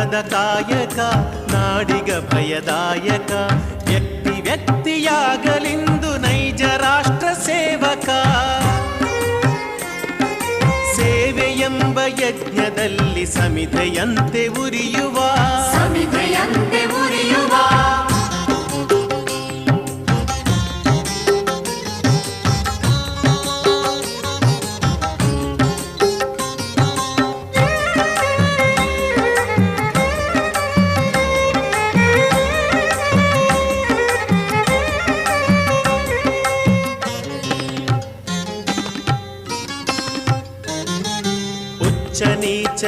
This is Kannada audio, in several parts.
ಲೋಕಹಿತದ ಕಾಯಕ ನಾಡಿಗ ಭಯದಾಯಕ. ವ್ಯಕ್ತಿ ವ್ಯಕ್ತಿಯಾಗಲಿಂದು ನೈಜ ರಾಷ್ಟ್ರ ಸೇವಕ. ಸೇವೆಯೆಂಬ ಯಜ್ಞದಲ್ಲಿ ಸಮಿತೆಯಂತೆ ಉರಿಯುವ. ಸಮಿಧೆಯಂತೆ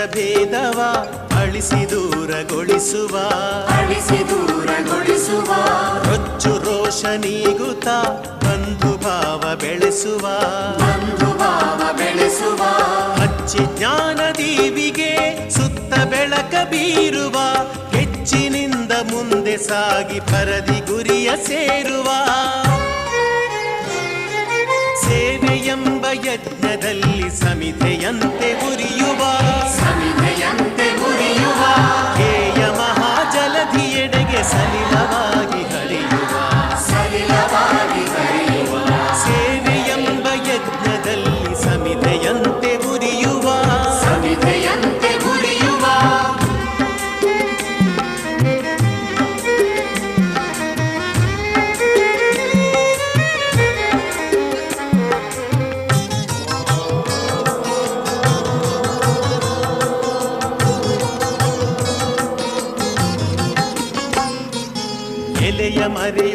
ಭೇದವ ಅಳಿಸಿ ದೂರಗೊಳಿಸುವ. ಅಳಿಸಿ ದೂರಗೊಳಿಸುವ. ರೊಚ್ಚು ರೋಷ ನೀಗುತ್ತ ಬಂಧು ಭಾವ ಬೆಳೆಸುವ. ಬಂಧು ಭಾವ ಬೆಳೆಸುವ. ಹಚ್ಚಿ ಜ್ಞಾನ ದೀವಿಗೆ ಸುತ್ತ ಬೆಳಕ ಬೀರುವ. ಹೆಚ್ಚಿನಿಂದ ಮುಂದೆ ಸಾಗಿ ಪರದಿ ಗುರಿಯ ಸೇರುವ. ಸೇವೆಯೆಂಬ ಯಜ್ಞದಲ್ಲಿ ಸಮಿತೆಯಂತೆ ಉರಿಯುವ. ಧ್ಯೇಯ ಮಹಾಜಲಧಿಯೆಡೆಗೆ ಸಲಿಲವಾಗಿ ಹರಿಯುವ. ಸಲಿಲವಾಗಿ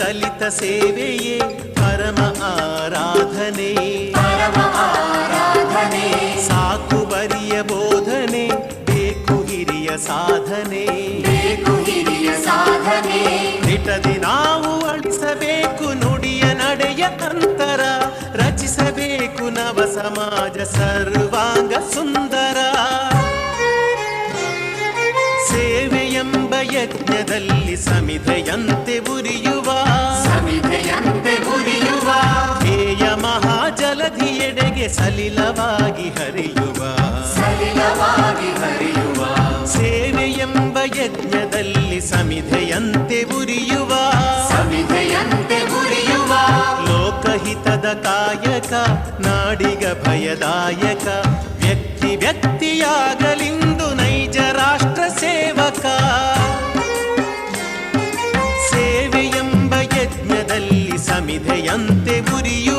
ದಲಿತ ಸೇವೆಯೇ ಪರಮ ಆರಾಧನೆ. ಪರಮ ಆರಾಧನೆ. ಸಾಕು ಬರಿಯ ಬೋಧನೆ ಬೇಕು ಹಿರಿಯ ಸಾಧನೆ. ಬೇಕು ಹಿರಿಯ ಸಾಧನೆ. ನಿಟದಿ ನಾವು ಅಳಿಸಬೇಕು ನುಡಿಯ ನಡೆಯ ಅಂತರ ರಚಿಸಬೇಕು ನವ ಸಮಾಜ ಸರ್ವಾಂಗ ಸುಂದರ. ಸೇವೆಯೆಂಬ ಯಜ್ಞದಲ್ಲಿ ಸಮಿಧೆಯಂತೆ ಉರಿಯುವ ಸಲಿಲವಾಗಿ ಹರಿಯುವ ಸಲಿಲವಾಗಿ ಹರಿಯುವ ಸೇವೆಯೆಂಬ ಯಜ್ಞದಲ್ಲಿ ಸಮಿಧೆಯಂತೆ ಉರಿಯುವ ಸಮಿಧೆಯಂತೆ ಉರಿಯುವ ಲೋಕಹಿತದ ಕಾಯಕ ನಾಡಿಗ ಭಯದಾಯಕ ವ್ಯಕ್ತಿ ವ್ಯಕ್ತಿಯಾಗಲಿಂದು ನೈಜ ರಾಷ್ಟ್ರ ಸೇವಕ. ಸೇವೆಯೆಂಬ ಯಜ್ಞದಲ್ಲಿ ಸಮಿಧೆಯಂತೆ ಉರಿಯುವ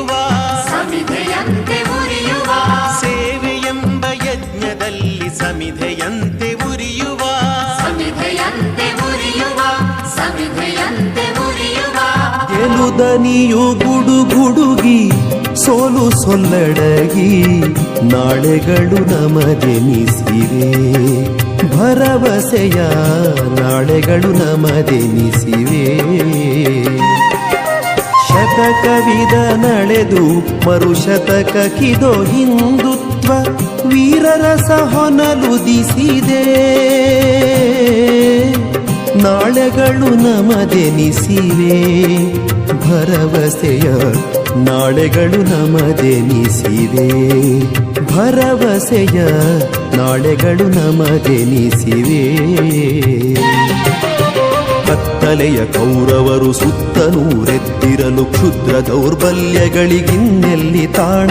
ಸಮಿಧೆಯಂತೆ ಉರಿಯುವ. ಸಮಿಧೆಯಂತೆ ಉರಿಯುವ ಸಮಿಧೆಯಂತೆ ಉರಿಯುವ. ಗೆಲುದನಿಯು ಗುಡುಗುಡುಗಿ ಸೋಲು ಸೊಲ್ಲಡಗಿ ನಾಳೆಗಳು ನಮದೆನಿಸಿವೆ ಭರವಸೆಯ ನಾಳೆಗಳು ನಮದೆನಿಸಿವೆ ನಳೆದು ಶತಕವಿದ ನಡೆದು ಮರುಶತಕಕ್ಕಿದೋ ಹಿಂದುತ್ವ ವೀರರಸ ಹೊನಲುದಿಸಿದೆ ನಾಳೆಗಳು ನಮದೆನಿಸಿವೆ. ಭರವಸೆಯ ನಾಳೆಗಳು ನಮದೆನಿಸಿವೆ. ಭರವಸೆಯ ನಾಳೆಗಳು ನಮದೆನಿಸಿವೆ. ಕತ್ತಲೆಯ ಕೌರವರು ಸುತ್ತನೂರೆದ್ದಿರಲು ಕ್ಷುದ್ರ ದೌರ್ಬಲ್ಯಗಳಿಗಿನ್ನೆಲ್ಲಿ ತಾಣ.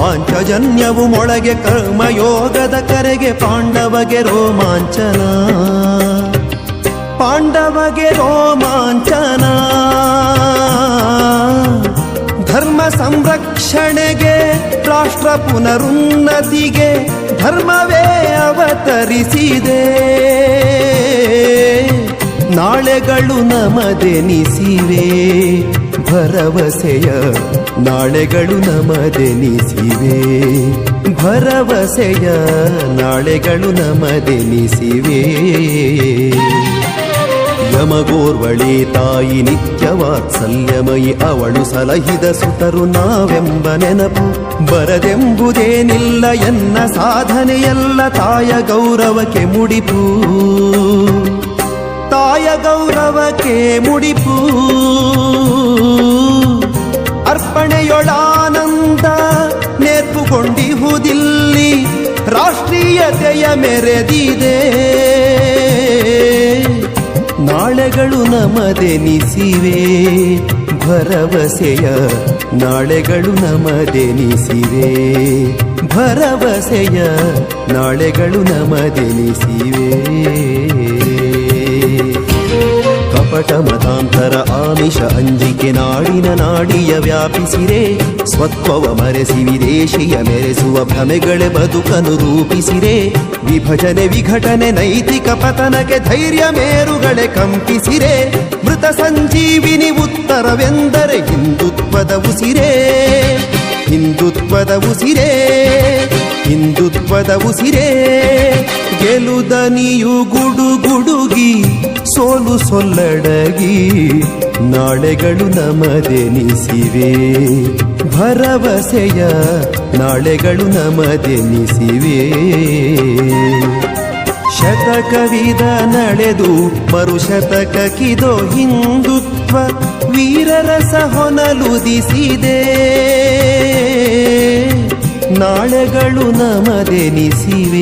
ಪಾಂಚಜನ್ಯವು ಮೊಳಗೆ ಕರ್ಮಯೋಗದ ಕರೆಗೆ ಪಾಂಡವಗೆ ರೋಮಾಂಚನ. ಪಾಂಡವಗೆ ರೋಮಾಂಚನ. ಧರ್ಮ ಸಂರಕ್ಷಣೆಗೆ, ರಾಷ್ಟ್ರ ಪುನರುನ್ನತಿಗೆ ಧರ್ಮವೇ ಅವತರಿಸಿದೆ. ನಾಳೆಗಳು ನಮದೆನಿಸಿವೆ. ಭರವಸೆಯ ನಾಳೆಗಳು ನಮದೆನಿಸಿವೆ. ಭರವಸೆಯ ನಾಳೆಗಳು ನಮದೆನಿಸಿವೆ. ಯಮಗೋರ್ವಳಿ ತಾಯಿ ನಿತ್ಯ ವಾತ್ಸಲ್ಯಮಯಿ ಅವಳು ಸಲಹಿದ ಸುತರು ನಾವೆಂಬ ನೆನಪು ಬರದೆಂಬುದೇನಿಲ್ಲ ಎನ್ನ ಸಾಧನೆಯಲ್ಲ ತಾಯ ಗೌರವಕ್ಕೆ ಮುಡಿಪು. ತಾಯ ಗೌರವಕ್ಕೆ ಮುಡಿಪು. ಅರ್ಪಣೆಯೊಳಾನಂದ ನೇರ್ಪುಗೊಂಡಿಹುದಿಲ್ಲಿ ರಾಷ್ಟ್ರೀಯತೆಯ ಮೆರೆದಿದೆ. ನಾಳೆಗಳು ನಮದೆನಿಸಿವೆ ಭರವಸೆಯ ನಾಳೆಗಳು ನಮದೆನಿಸಿವೆ ಭರವಸೆಯ ನಾಳೆಗಳು ನಮದೆನಿಸಿವೆ. ಕಪಟ ಮತಾಂತರ ಆಮಿಷ ಅಂಜಿಕೆ ನಾಡಿನ ನಾಡಿಯ ವ್ಯಾಪಿಸಿರೆ. ಸ್ವತ್ವವ ಮರೆಸಿ ವಿದೇಶಿಯ ಮೆರೆಸುವ ಭ್ರಮೆಗಳೆ ಬದುಕನು ರೂಪಿಸಿರೆ. ವಿಭಜನೆ ವಿಘಟನೆ ನೈತಿಕ ಪತನಕ್ಕೆ ಧೈರ್ಯ ಮೇರುಗಳೆ ಕಂಪಿಸಿರೆ. ಮೃತ ಸಂಜೀವಿನಿ ಉತ್ತರವೆಂದರೆ ಹಿಂದುತ್ವದ ಉಸಿರೇ. ಹಿಂದುತ್ವದ ಉಸಿರೇ. ಹಿಂದುತ್ವದ ಉಸಿರೇ ಗೆಲುದನಿಯು ಗುಡು ಗುಡುಗಿ, ಸೋಲು ಸೊಲ್ಲಡಗಿ, ನಾಳೆಗಳು ನಮದೆನಿಸಿವೆ. ಭರವಸೆಯ ನಾಳೆಗಳು ನಮದೆನಿಸಿವೆ. ಶತಕವಿದ ನಡೆದು ಮರುಶತಕಕ್ಕಿದೋ ಹಿಂದುತ್ವ, ವೀರರಸ ಹೊನಲುದಿಸಿದೆ. ನಾಳೆಗಳು ನಮದೆನಿಸಿವೆ.